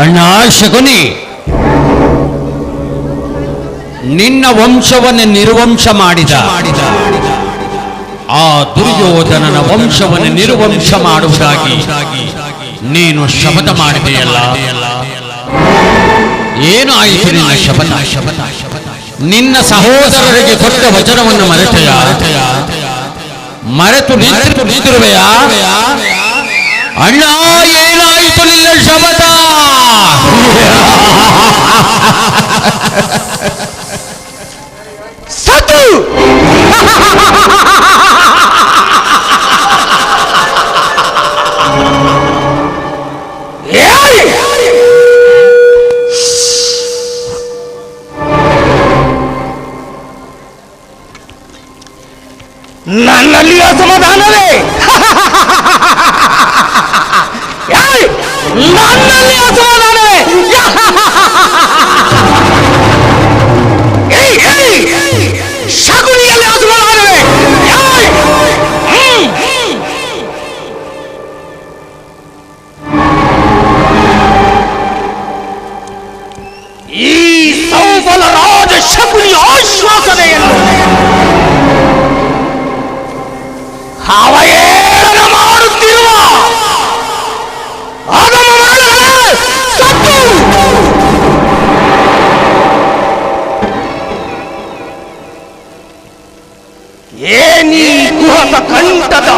ಅಣ್ಣ ಶಕುನಿ ನಿನ್ನ ವಂಶವನ್ನು ನಿರ್ವಂಶ ಮಾಡಿದ. ಆ ದುರ್ಯೋಧನನ ವಂಶವನ್ನು ನಿರ್ವಂಶ ಮಾಡುವುದಾಗಿ ನೀನು ಶಪಥ ಮಾಡಿದೆಯಲ್ಲ? ಏನು ಆಯಿತು ನಿನ್ನ ಶಪಥ? ಶಪಥ ನಿನ್ನ ಸಹೋದರರಿಗೆ ಕೊಟ್ಟ ವಚನವನ್ನು ಮರೆತೆಯ? ಮರೆತು ನಿಂತು ನಿಂತಿರುವೆಯಾ? ಅಣ್ಣ ಏನಾಯಿತು ನಿನ್ನ ಶಪಥ ಅವಯೇಳನ ಮಾಡುತ್ತಿರುವ ಅಧಮ ಮರಳಗಳೇ, ಸತ್ತು! ಏನೀ ಕುಹಕ ಕಂಠದ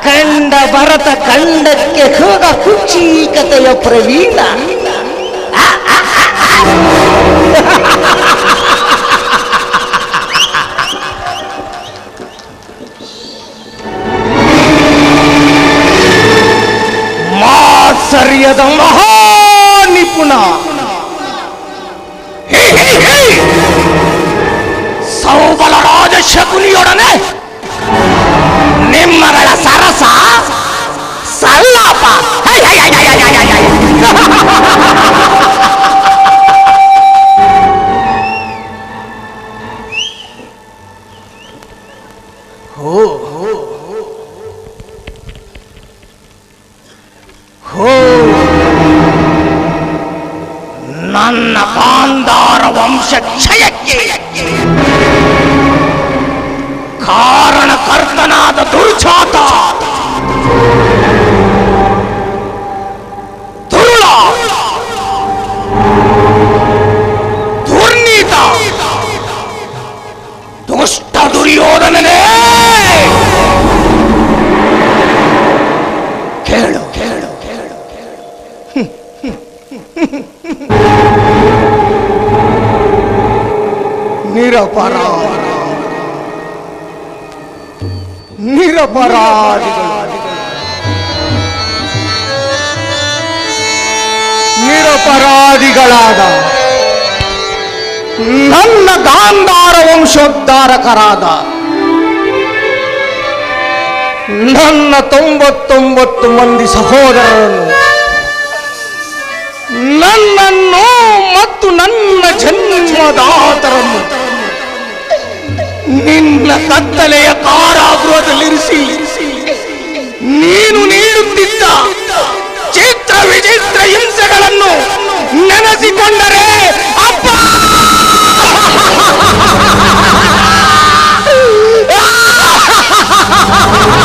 ಅಖಂಡ ಭರತ ಖಂಡಕ್ಕೆ ಹೋಗ ಕುಚೀಕತೆಯ ಪ್ರವೀಣ ಮಾತ್ಸರ್ಯದ ಮಹಾ ನಿಪುಣ ಹೇ, ಹೇ, ಹೇ! ಸೌಬಲ ರಾಜ ಶಕುನಿಯೊಡನೆ ನಿಮ್ಮಗಳ ಸರಸ ಸಲ್ಲಾಪ high, high, high, high, high, high, high. ಹೋ ಹೋ ಹೋ ನನ್ನ ಗಾಂಧಾರ ವಂಶ ಕ್ಷಯಕ್ಕೆ ಕಾರಣಕರ್ತನಾದ ದುರ್ಜಾತ ನಿರಪರಾಧ ನಿರಪರಾಧಿಗಳು ನಿರಪರಾಧಿಗಳಾದ ನನ್ನ ಗಾಂಧಾರ ವಂಶೋದ್ಧಾರಕರಾದ ನನ್ನ ತೊಂಬತ್ತೊಂಬತ್ತು ಮಂದಿ ಸಹೋದರರನ್ನು ನನ್ನನ್ನು ಮತ್ತು ನನ್ನ ಜನ್ಮದಾತರನ್ನು ನಿನ್ನ ಕತ್ತಲೆಯ ಕಾರಾಗೃಹದಲ್ಲಿರಿಸಿ. ನೀನು ನೀಡುತ್ತಿದ್ದ ಚಿತ್ರ ವಿಚಿತ್ರ ಹಿಂಸೆಗಳನ್ನು ನೆನೆಸಿಕೊಂಡರೆ ಅಪ್ಪ!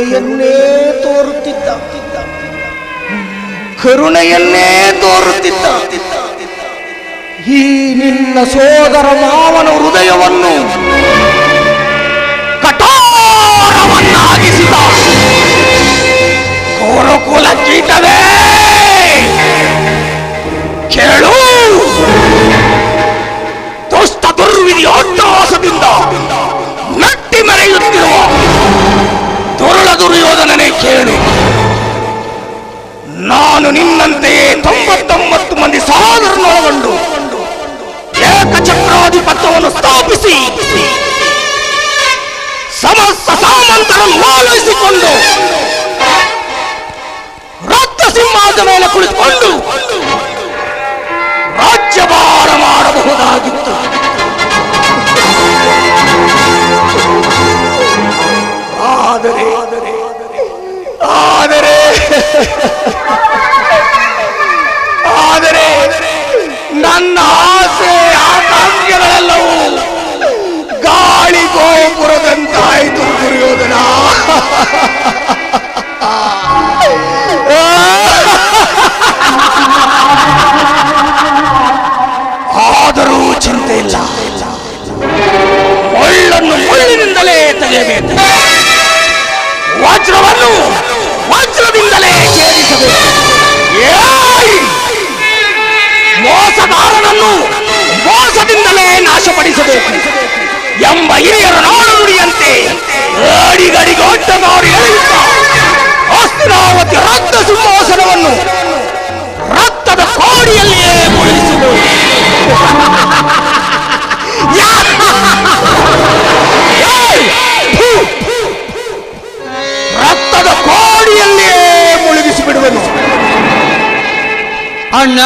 ಕರುಣೆಯನ್ನೇ ತೋರುತ್ತಿದ್ದ. ಕರುಣೆಯನ್ನೇ ತೋರುತ್ತಿದ್ದ. ಈ ನಿನ್ನ ಸೋದರ ಮಾವನ ಹೃದಯವನ್ನು ಕಠೋರವನ್ನಾಗಿಸಿದ ಕೋರಕುಲ ಕೀಟವೇ! ಕೇಳು! ದುಷ್ಟ ದುರ್ವಿಧಿ ಅಟ್ಟಹಾಸದಿಂದ ನಟ್ಟಿ ಮೆರೆಯುತ್ತಿರುವ ಕೇಳು. ನಾನು ನಿನ್ನಂತೆಯೇ ತೊಂಬತ್ತೊಂಬತ್ತು ಮಂದಿ ಸಹೋದರನೊಳಗೊಂಡು ಏಕಚಕ್ರಾಧಿಪತ್ಯವನ್ನು ಸ್ಥಾಪಿಸಿ ಸಮಸ್ತ ಸಾಮಂತರನ್ನು ಆಲೈಸಿಕೊಂಡು ರಕ್ತ ಸಿಂಹಾದ ಮೇಲೆ ಕುಳಿತುಕೊಂಡು ರಾಜ್ಯಭಾರ ಮಾಡಬಹುದಾಗಿತ್ತು. ಆದರೆ ಆದರೆ ನನ್ನ ಆಸೆ ಆಕಾಂಕ್ಷೆಗಳೆಲ್ಲವೂ ಗಾಳಿ ಗೋಪುರದಂತಾಯಿತು ದುರ್ಯೋಧನ ಆದರೂ ಚಿಂತೆ ಇಲ್ಲ ಮುಳ್ಳನ್ನು ಮುಳ್ಳಿನಿಂದಲೇ ತೆಗೆಯಬೇಕು ವಜ್ರವನ್ನು ನಾಶಪಡಿಸಬೇಕು ಎಂಬ ಹಿರಿಯರ ನಾಡು ನುಡಿಯಂತೆ ಅಡಿಗಡಿಗೊಡ್ಡಗಾರಿ ಎಳೆಯುತ್ತ ಹಸ್ತಿನಾವತಿ ರಕ್ತ ಸಿಂಹಾಸನವನ್ನು ರಕ್ತದ ಕೋಡಿಯಲ್ಲಿಯೇ ಮುಳುಗಿಸುವುದು ಏಯ್! ರಕ್ತದ ಕೋಡಿಯಲ್ಲಿಯೇ ಮುಳುಗಿಸಿ ಬಿಡುವನು ಅಣ್ಣ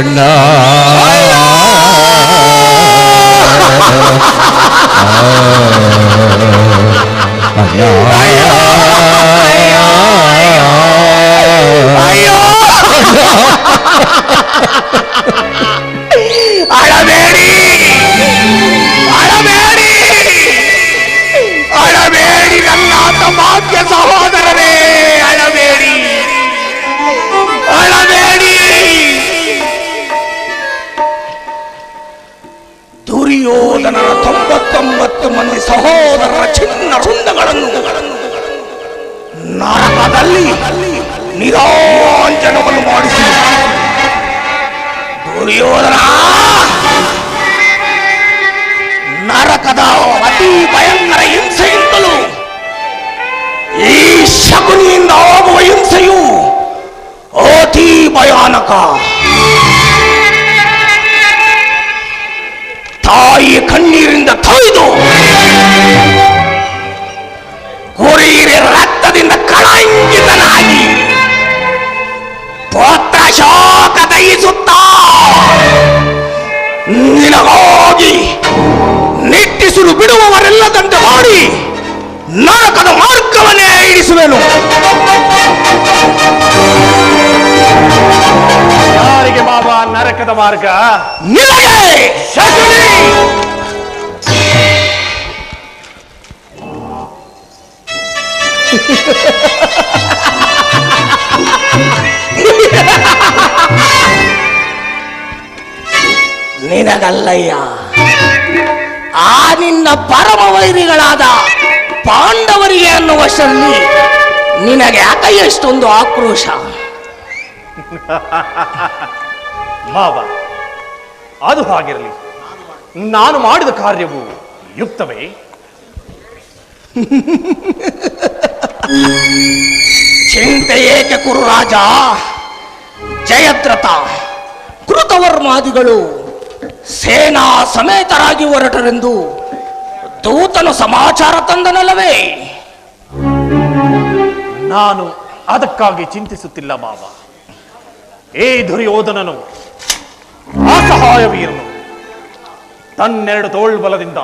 ಅಣ್ಣ ನರಕದ ಮಾರ್ಗ. ನಿನಗೆ ಶಕುನಿ ನಿನಗಲ್ಲಯ್ಯ ಆ ನಿನ್ನ ಪರಮ ವೈರಿಗಳಾದ ಪಾಂಡವರಿಗೆ ಅನ್ನುವಷ್ಟರಲ್ಲಿ ನಿನಗೆ ಯಾಕೆ ಎಷ್ಟೊಂದು ಆಕ್ರೋಶ? ಮಾವ. ಅದು ಹಾಗಿರಲಿ. ನಾನು ಮಾಡಿದ ಕಾರ್ಯವು ಯುಕ್ತವೇ? ಚಿಂತೆ ಏಕೆ ಕುರು ರಾಜ? ಜಯದ್ರಥ ಕೃತವರ್ಮಾದಿಗಳು ಸೇನಾ ಸಮೇತರಾಗಿ ಹೊರಟರೆಂದು ದೂತನು ಸಮಾಚಾರ ತಂದನಲ್ಲವೇ? ನಾನು ಅದಕ್ಕಾಗಿ ಚಿಂತಿಸುತ್ತಿಲ್ಲ ಮಾವ. ಏ ದುರ್ಯೋಧನನು ವೀರನು ತನ್ನೆರಡು ತೋಳ್ಬಲದಿಂದ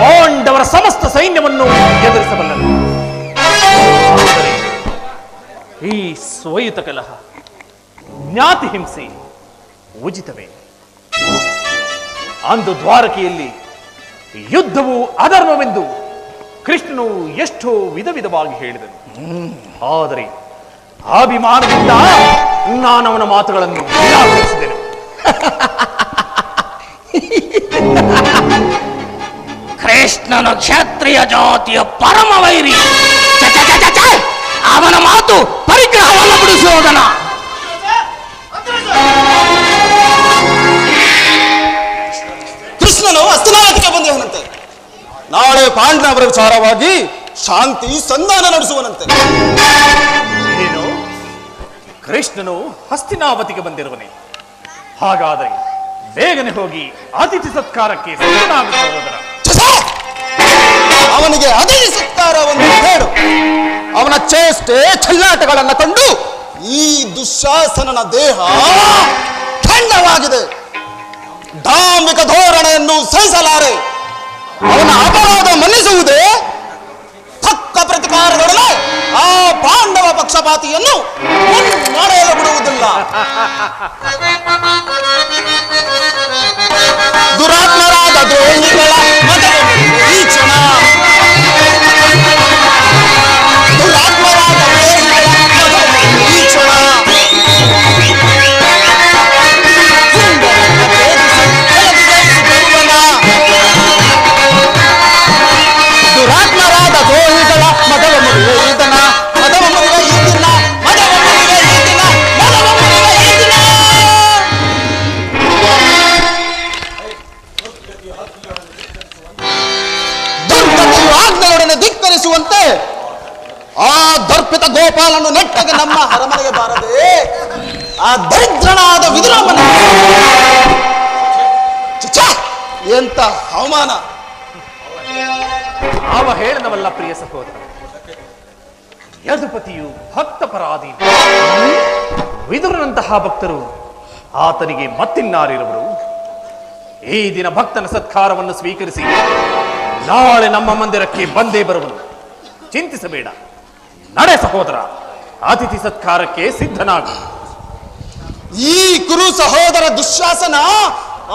ಪಾಂಡವರ ಸಮಸ್ತ ಸೈನ್ಯವನ್ನು ಎದುರಿಸಬಲ್ಲನು ಈ ಸ್ವಯುತ ಕಲಹ ಜ್ಞಾತಿ ಹಿಂಸೆ ಉಚಿತವೇ. ಅಂದು ದ್ವಾರಕೆಯಲ್ಲಿ ಯುದ್ಧವು ಅಧರ್ಮವೆಂದು ಕೃಷ್ಣನು ಎಷ್ಟೋ ವಿಧ ವಿಧವಾಗಿ ಹೇಳಿದನು. ಆದರೆ ಅಭಿಮಾನದಿಂದ ನಾನು ಅವನ ಮಾತುಗಳನ್ನು ನಿರಾಕರಿಸಿದೆನು. ಕೃಷ್ಣನ ಕ್ಷತ್ರಿಯ ಜಾತಿಯ ಪರಮ ವೈರಿ! ಅವನ ಮಾತು ಪರಿಗ್ರಹವನ್ನು ಬಿಡಿಸುವುದನ ಕೃಷ್ಣನು ಹಸ್ತನಾವತಿಗೆ ಬಂದವನಂತೆ. ನಾಳೆ ಪಾಂಡವರ ವಿಚಾರವಾಗಿ ಶಾಂತಿ ಸಂಧಾನ ನಡೆಸುವನಂತೆ. ಏನು ಕೃಷ್ಣನು ಹಸ್ತಿನಾವತಿಗೆ ಬಂದಿರುವನೆ. ಹಾಗಾದರೆ ಬೇಗನೆ ಹೋಗಿ ಅತಿಥಿ ಸತ್ಕಾರಕ್ಕೆ ಛಸ! ಅವನಿಗೆ ಅದೇ ಒಂದು ಹೇಳು. ಅವನ ಚೇಷ್ಟೆ ಚಲ್ಲಾಟಗಳನ್ನು ಕಂಡು ಈ ದುಶಾಸನನ ದೇಹ ಖಂಡವಾಗಿದೆ. ಧಾರ್ಮಿಕ ಧೋರಣೆಯನ್ನು ಸಹಿಸಲಾರೆ. ಅವನ ಅಪರಾಧ ಮನ್ನಿಸುವುದೇ ತಕ್ಕ ಪ್ರತಿಕಾರದೊಡನೆ ಆ ಪಾಂಡವ ಪಕ್ಷಪಾತಿಯನ್ನು ಮಾಡಲು ಬಿಡುವುದಿಲ್ಲ. ದುರಾತ್ಮರಾದ ದ್ರೋಹಿಗಳ ಗೋಪಾಲನು ನೆಟ್ಟಗೆ ನಮ್ಮ ಅರಮನೆಗೆ ಬಾರದೆ ಆ ದರಿದ್ರನಾದ ವಿದುರಾಮನ ಎಂತ ಅವಮಾನ. ಅವ ಹೇಳಿದವಲ್ಲ ಪ್ರಿಯ ಸಹೋದರ, ಯದುಪತಿಯು ಭಕ್ತ ಪರಾಧೀನ ವಿದುರನಂತಹ ಭಕ್ತರು ಆತನಿಗೆ ಮತ್ತಿನ್ನಾರಿರುವರು. ಈ ದಿನ ಭಕ್ತನ ಸತ್ಕಾರವನ್ನು ಸ್ವೀಕರಿಸಿ ನಾಳೆ ನಮ್ಮ ಮಂದಿರಕ್ಕೆ ಬಂದೇ ಬರುವನು ಚಿಂತಿಸಬೇಡ. ನಡೆ ಸಹೋದರ ಅತಿಥಿ ಸತ್ಕಾರಕ್ಕೆ ಸಿದ್ಧನಾಗು. ಈ ಕುರು ಸಹೋದರ ದುಶ್ಯಾಸನ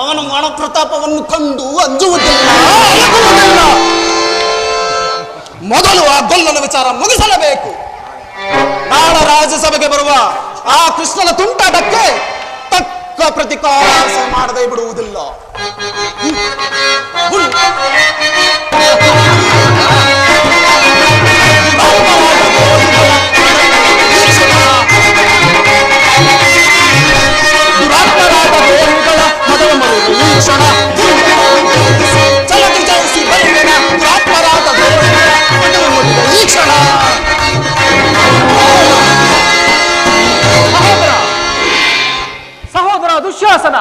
ಅವನ ಮನಪ್ರತಾಪವನ್ನು ಕಂಡು ಅಂಜುವುದಿಲ್ಲ. ಮೊದಲು ಆ ಗೊಲ್ಲನ ವಿಚಾರ ಮುಗಿಸಲೇಬೇಕು. ನಾಳೆ ರಾಜ್ಯಸಭೆಗೆ ಬರುವ ಆ ಕೃಷ್ಣನ ತುಂಟಾಟಕ್ಕೆ ತಕ್ಕ ಪ್ರತಿಕಾರ ಮಾಡದೆ ಬಿಡುವುದಿಲ್ಲ. ಸಹೋದರ ಸಹೋದರ ದುಶ್ಯಾಸನ.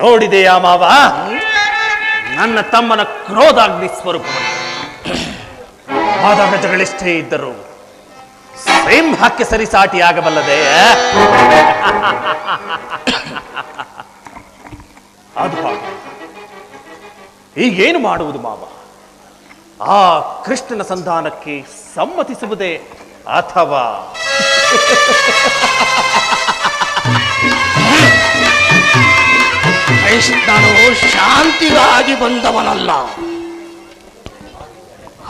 ನೋಡಿದೆಯಾ ಮಾವ? ನನ್ನ ತಮ್ಮನ ಕ್ರೋಧಾಗ್ನಿ ಸ್ವರೂಪವನ್ನು ವಾದಗಜಗಳೆಷ್ಟೇ ಇದ್ದರು ಸಿಂಹಕ್ಕೆ ಸರಿಸಾಟಿಯಾಗಬಲ್ಲದೆ. ಅದು ಹಾಗೆ. ಈಗೇನು ಮಾಡುವುದು ಮಾವ? ಆ ಕೃಷ್ಣನ ಸಂಧಾನಕ್ಕೆ ಸಮ್ಮತಿಸುವುದೇ ಅಥವಾ? ಕೃಷ್ಣನು ಶಾಂತಿಗಾಗಿ ಬಂದವನಲ್ಲ.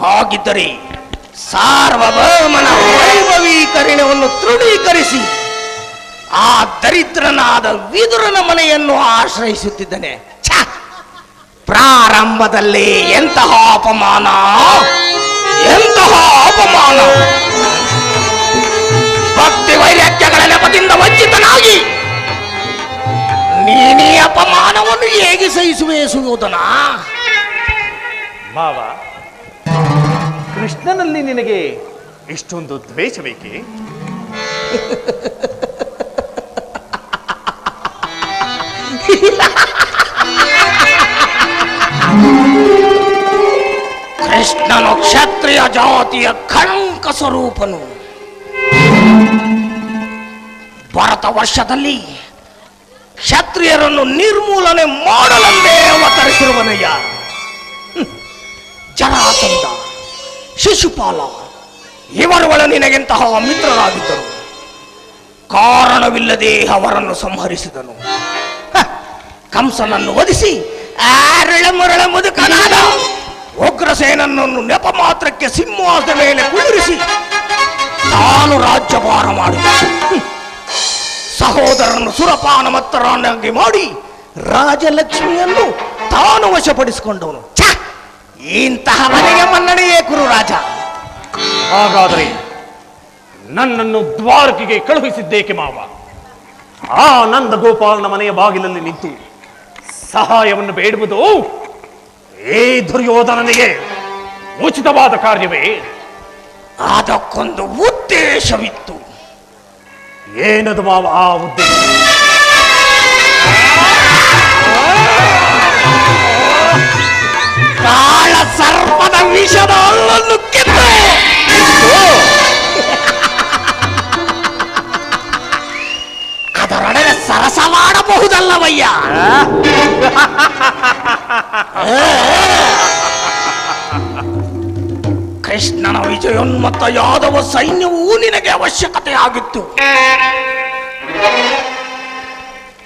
ಹಾಗಿದ್ದರೆ ಸಾರ್ವಭೌಮನ ವೈಭವೀಕರಣವನ್ನು ತೃಢೀಕರಿಸಿ ಆ ದರಿದ್ರನಾದ ವಿದುರನ ಮನೆಯನ್ನು ಆಶ್ರಯಿಸುತ್ತಿದ್ದನೆ! ಪ್ರಾರಂಭದಲ್ಲಿ ಎಂತಹ ಅಪಮಾನ? ಎಂತಹ ಅಪಮಾನ? ಭಕ್ತಿ ವೈರಾಗ್ಯಗಳ ನೆಪದಿಂದ ವಂಚಿತನಾಗಿ ನೀನೇ ಅಪಮಾನವನ್ನು ಹೇಗೆ ಸಹಿಸುವೆ ಸುಯೋಧನ ಮಾವ ಕೃಷ್ಣನಲ್ಲಿ ನಿನಗೆ ಇಷ್ಟೊಂದು ದ್ವೇಷ ಬೇಕೆ ಕೃಷ್ಣನು ಕ್ಷತ್ರಿಯ ಜಾತಿಯ ಕಳಂಕ ಸ್ವರೂಪನು. ಭರತ ವರ್ಷದಲ್ಲಿ ಕ್ಷತ್ರಿಯರನ್ನು ನಿರ್ಮೂಲನೆ ಮಾಡಲಂದೇ ಅವತರಿಸಿರುವನಯ್ಯ. ಜರಾಸಂಧ, ಶಿಶುಪಾಲ, ಇವರುಗಳ ನಿನಗೆಂತಹ ಮಿತ್ರರಾಗಿದ್ದರು. ಕಾರಣವಿಲ್ಲದೆ ಅವರನ್ನು ಸಂಹರಿಸಿದನು. ಕಂಸನನ್ನು ವಧಿಸಿ ಆರಳ ಮರಳ ಮುದುಕನಾದ ಉಗ್ರಸೇನನ್ನು ನೆಪ ಮಾತ್ರಕ್ಕೆ ಸಿಂಹಾಸದ ಮೇಲೆ ಕುಳಿರಿಸಿ ನಾನು ರಾಜ್ಯಭಾರ ಮಾಡಿ. ಸಹೋದರನ್ನು ಸುರಪಾನ ಮತ್ತರನ್ನಾಗಿ ಮಾಡಿ ರಾಜಲಕ್ಷ್ಮಿಯನ್ನು ತಾನು ವಶಪಡಿಸಿಕೊಂಡವನು! ಇಂತಹ ಮನೆಗೆ ಮನ್ನಣೆಯೇ ಕುರು ರಾಜ ಹಾಗಾದರೆ ನನ್ನನ್ನು ದ್ವಾರಕಿಗೆ ಕಳುಹಿಸಿದ್ದೇಕೆ ಮಾವ ಆ ನಂದ ಗೋಪಾಲನ ಮನೆಯ ಬಾಗಿಲಲ್ಲಿ ನಿಂತು ಸಹಾಯವನ್ನು ಬೇಡುವುದು ಏ ದುರ್ಯೋಧನನಿಗೆ ಉಚಿತವಾದ ಕಾರ್ಯವೇ. ಅದಕ್ಕೊಂದು ಉದ್ದೇಶವಿತ್ತು. ಏನದು ಮಾವ ಆ ಉದ್ದೇಶ? ಕಾಳ ಸರ್ಪದ ವಿಷದ ಹಲ್ಲನ್ನು ಕಿತ್ತು ಮಾಡಬಹುದಲ್ಲವಯ್ಯ ಕೃಷ್ಣನ ವಿಜಯೋನ್ಮತ್ತ ಯಾದವ ಸೈನ್ಯವೂ ನಿನಗೆ ಅವಶ್ಯಕತೆ ಆಗಿತ್ತು.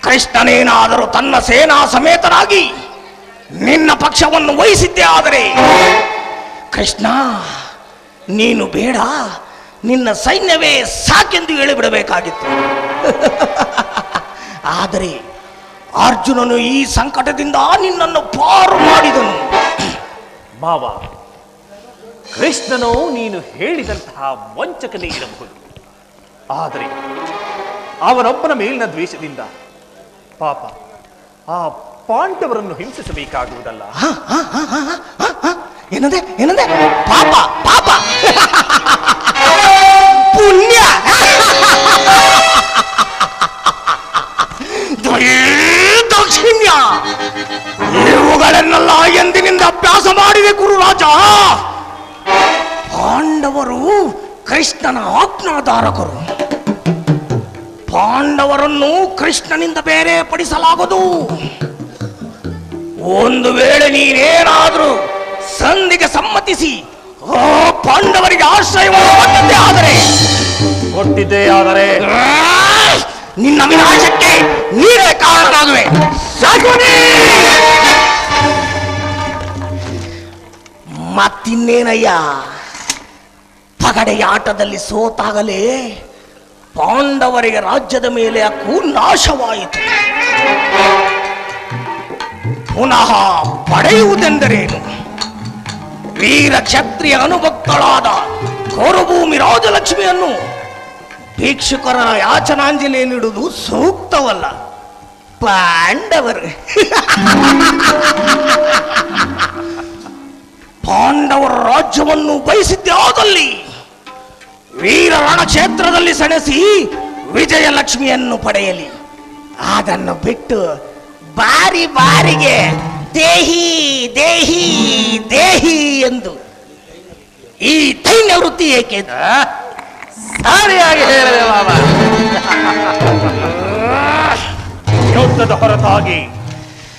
ಕೃಷ್ಣನೇನಾದರೂ ತನ್ನ ಸೇನಾ ಸಮೇತರಾಗಿ ನಿನ್ನ ಪಕ್ಷವನ್ನು ವಹಿಸಿದ್ದೇ ಆದರೆ, ಕೃಷ್ಣ, ನೀನು ಬೇಡ, ನಿನ್ನ ಸೈನ್ಯವೇ ಸಾಕೆಂದು ಹೇಳಿಬಿಡಬೇಕಾಗಿತ್ತು. ಆದರೆ ಅರ್ಜುನನು ಈ ಸಂಕಟದಿಂದ ನಿನ್ನನ್ನು ಪಾರು ಮಾಡಿದನು. ಬಾಬಾ ಕೃಷ್ಣನು ನೀನು ಹೇಳಿದಂತಹ ವಂಚಕನೇ ಇರಬಹುದು. ಆದರೆ ಅವನೊಬ್ಬನ ಮೇಲಿನ ದ್ವೇಷದಿಂದ ಪಾಪ ಆ ಪಾಂಡವರನ್ನು ಹಿಂಸಿಸಬೇಕಾಗುವುದಲ್ಲ. ಏನಂದೆ ಏನಂದೆ? ಪಾಪ ಪಾಪ. ಪುಣ್ಯ ಇವುಗಳನ್ನೆಲ್ಲ ಎಂದಿನಿಂದ ಅಭ್ಯಾಸ ಮಾಡಿದೆ ಗುರುರಾಜ. ಪಾಂಡವರು ಕೃಷ್ಣನ ಆಜ್ಞಾಧಾರಕರು. ಪಾಂಡವರನ್ನು ಕೃಷ್ಣನಿಂದ ಬೇರೆ ಪಡಿಸಲಾಗದು. ಒಂದು ವೇಳೆ ನೀನೇನಾದರೂ ಸಂಧಿಗೆ ಸಮ್ಮತಿಸಿ ಓ ಪಾಂಡವರಿಗೆ ಆಶ್ರಯವನ್ನು ಕೊಟ್ಟಿದ್ದೆ ಆದರೆ. ಕೊಟ್ಟಿದ್ದೇ ಆದರೆ. ನಿನ್ನ ವಿನಾಶಕ್ಕೆ ನೀರೇ ಕಾರಣನಾಗುವೆ. ಮತ್ತಿನ್ನೇನಯ್ಯ? ಪಗಡೆಯಾಟದಲ್ಲಿ ಸೋತಾಗಲೇ ಪಾಂಡವರಿಗೆ ರಾಜ್ಯದ ಮೇಲೆ ಅಕ್ಕೂ ನಾಶವಾಯಿತು. ಪುನಃ ಪಡೆಯುವುದೆಂದರೇನು? ವೀರ ಕ್ಷತ್ರಿಯ ಅನುಭಕ್ತಳಾದ ಕೋರಭೂಮಿ ರಾಜಲಕ್ಷ್ಮಿಯನ್ನು ಭಿಕ್ಷುಕರ ಯಾಚನಾಂಜಲಿ ನೀಡುವುದು ಸೂಕ್ತವಲ್ಲ. ಪಾಂಡವರು. ಪಾಂಡವರ ರಾಜ್ಯವನ್ನು ಬಯಸಿದ್ದಾದಲ್ಲಿ ವೀರರಣ ವೀರ ರಣಕ್ಷೇತ್ರದಲ್ಲಿ ಸೆಣಸಿ ವಿಜಯಲಕ್ಷ್ಮಿಯನ್ನು ಪಡೆಯಲಿ. ಅದನ್ನು ಬಿಟ್ಟು ಬಾರಿ ಬಾರಿಗೆ ದೇಹಿ ದೇಹಿ ದೇಹಿ ಎಂದು ಈ ದೈನ್ಯ ವೃತ್ತಿ ಏಕೆ? ಸರಿಯಾಗಿ ಹೇಳಿದೆ ಮಾವ. ಯುದ್ಧದ ಹೊರತಾಗಿ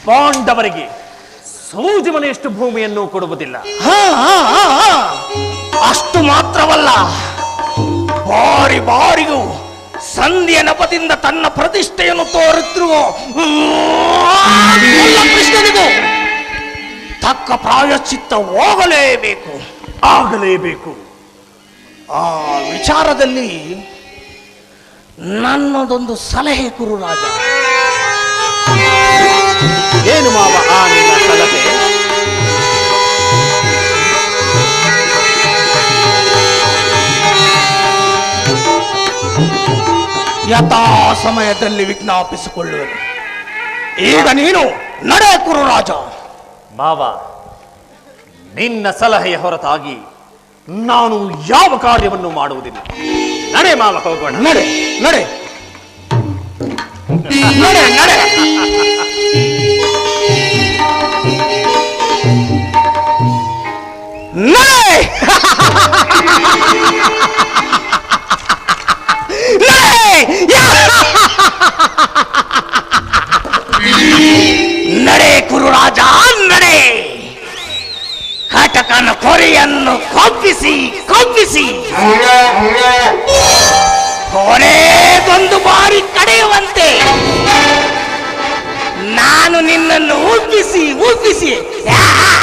ಪಾಂಡವರಿಗೆ ಸೂಜಿ ಮನೆಯಷ್ಟು ಭೂಮಿಯನ್ನು ಕೊಡುವುದಿಲ್ಲ. ಅಷ್ಟು ಮಾತ್ರವಲ್ಲ ಬಾರಿ ಬಾರಿಗೂ ಸಂಧಿಯ ನಪದಿಂದ ತನ್ನ ಪ್ರತಿಷ್ಠೆಯನ್ನು ತೋರುತ್ತಿರುವ ಕೃಷ್ಣನಿಗೂ ತಕ್ಕ ಪ್ರಾಯಶ್ಚಿತ್ತ ಹೋಗಲೇಬೇಕು ಆಗಲೇಬೇಕು. ಆ ವಿಚಾರದಲ್ಲಿ ನನ್ನದೊಂದು ಸಲಹೆ ಗುರುರಾಜ. ಏನು ಮಾವ ಆ ನಿನ್ನ ಸಲಹೆ? ಯಥಾ ಸಮಯದಲ್ಲಿ ವಿಜ್ಞಾಪಿಸಿಕೊಳ್ಳುವನು. ಈಗ ನೀನು ನಡೆ ಗುರುರಾಜ ಮಾವ ನಿನ್ನ ಸಲಹೆಯ ಹೊರತಾಗಿ ನಾನು ಯಾವ ಕಾರ್ಯವನ್ನು ಮಾಡುವುದಿಲ್ಲ. ನಡೆ ಮಾವ ಹೋಗೋಣ. ನಡೆ ನಡೆ. ನಡೆ ನಡೆ. ನಡೆ ನಡೆ ಕುರುರಾಜ ನಡೆ ಕಟಕನ ಕೊರೆಯನ್ನು ಕೊಬ್ಬಿಸಿ ಕೊಬ್ಬಿಸಿ ಕೊನೆಗೊಂದು ಬಾರಿ ಕಡೆಯುವಂತೆ ನಾನು ನಿನ್ನನ್ನು ಉಬ್ಬಿಸಿ ಉಬ್ಬಿಸಿ ಆಗುವುದು